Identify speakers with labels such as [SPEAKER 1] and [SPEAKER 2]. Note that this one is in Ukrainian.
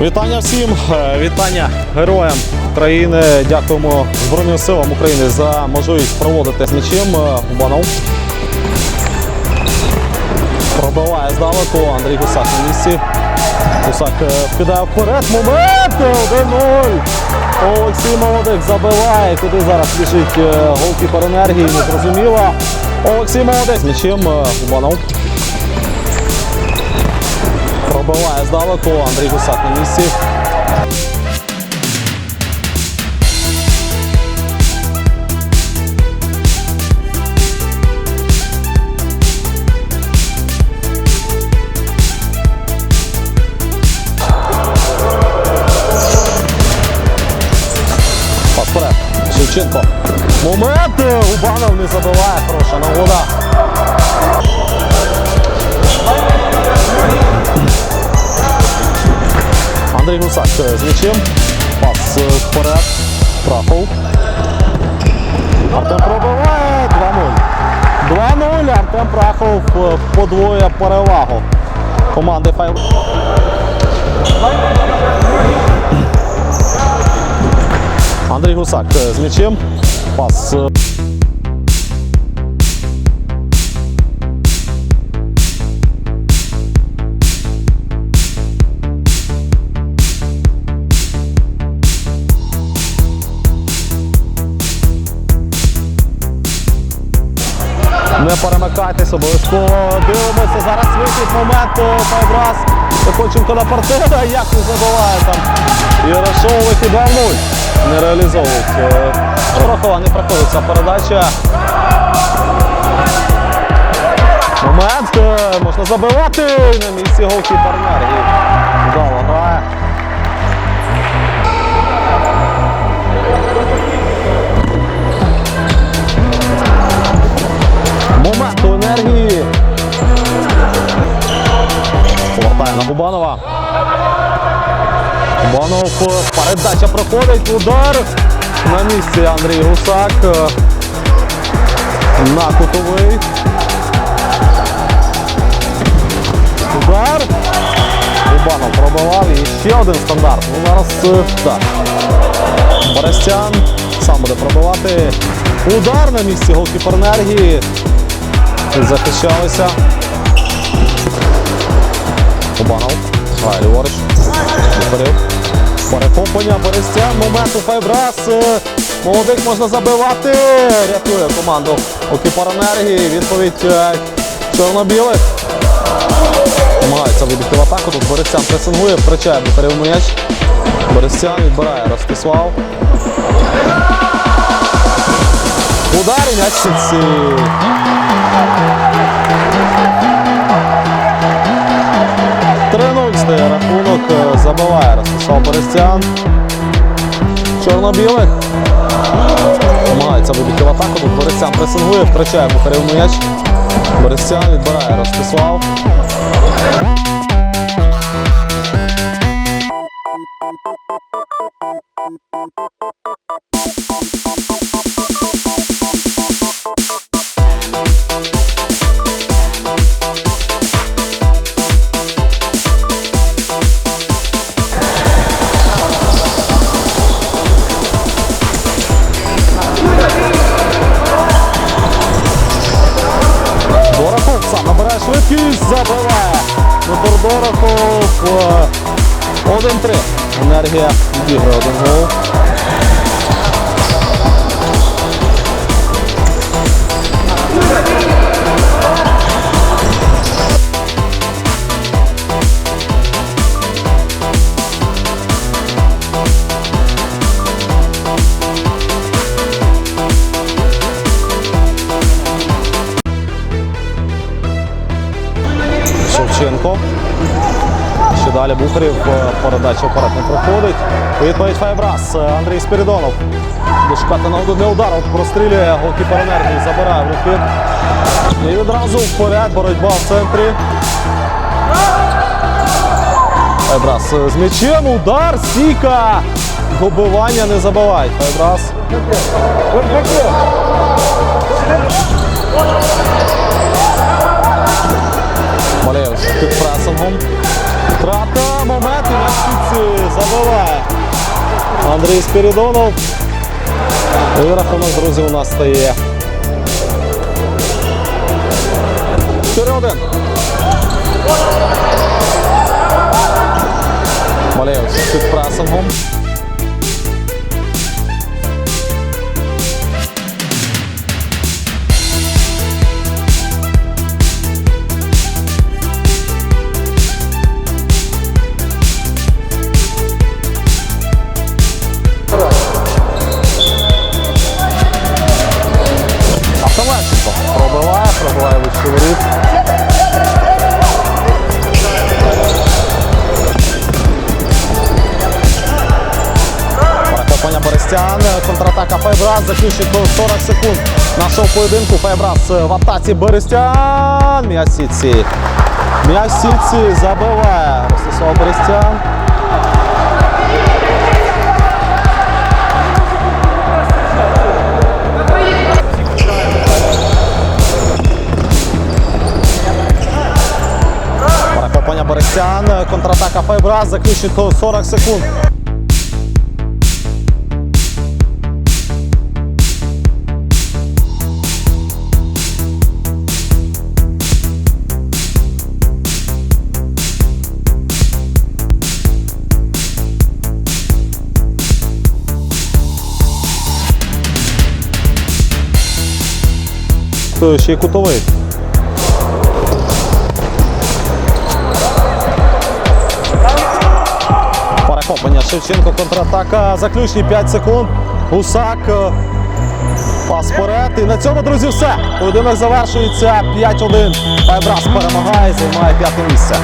[SPEAKER 1] Вітання всім, е, вітання героям країни. Дякуємо Збройним силам України за можливість проводити з м'ячем. Е, Банов. Пробиває здалеку. Андрій Гусак на місці. Гусак е, вкидає вперед. Момент! 1-0. Олексій Молодик забиває. Куди зараз біжить е, голкіпер енергії? Не зрозуміло. Олексій Молодик з м'ячем. е, Банов. Пробиває здалеку. Андрій Гусак на місці. Шевченко. Момент! Губанов не забиває. Хороша нагода. Андрій Гусак е, з м'ячем. Пас е, вперед. Прахов. Артем пробиває 2-0. 2-0. Артем Прахов е, подвоює перевагу команди Файв. Андрій Гусак з м'ячем. Пас. Перемикайтесь, обов'язково дивимося. Зараз вихід моменту Файбрас. Хоченко на партнера, як не забиває там. Ярошов вихід 2-0. Не реалізовують. Е, не проходить ця передача. Момент. е, Можна забивати. На місці голкіпер енергії. Вдало грає. Енергії. Повертає на Губанова. Губанов. Передача проходить. Удар. На місці Андрій Гусак. На кутовий. Удар. Губанов пробивав. І ще один стандарт. Ну, зараз е, так. Боростян сам буде пробивати. Удар на місці голкіпер енергії захищалися. Обанов. Грає ліворуч. Вперед. Перехоплення Берестя. Момент у Файбрас. Молодик можна забивати. Рятує команду Окіпаранергії. Відповідь е, чорно-білих. Намагається вибігти в атаку. Тут Борисян пресингує, втрачає батарів м'яч. Борисян відбирає Ростислав. Удар і м'яч. 3-0 рахунок е, забиває Ростислав Борисян. Чорно-білих. Мається вибігти в атаку. Тут Борисян пресингує, втрачає Бухарів м'яч. Борисян відбирає Ростислав. Дорохов. е, 1-3. Енергія відіграє один гол. Шевченко. Ще далі Бухарів. е, Передача вперед не проходить. Відповідь Файбрас. Е, Андрій Спірідонов. Буде шукати нагоду для удару. Прострілює голкіпер енергії. Забирає в руки. І відразу вперед. Боротьба в центрі. Файбрас е, з м'ячем. Удар. Стійка. Добивання не забивають. Файбрас. Андрій Спірідонов. І рахунок, друзі, у нас стає 4-1. Файбрас, закінчить до 40 секунд нашого поєдинку. Файбрас в атаці Берестян. В сітці забиває Ростислав Берестян. Перехоплення Борисян, контратака Файбрас, закінчить до 40 секунд. Ще й кутовий. Перехоплення Шевченко, контратака. Заключні 5 секунд. Гусак. е, Пас вперед. І на цьому, друзі, все. Поєдинок завершується 5-1. Файбрас перемагає, займає п'яте місце.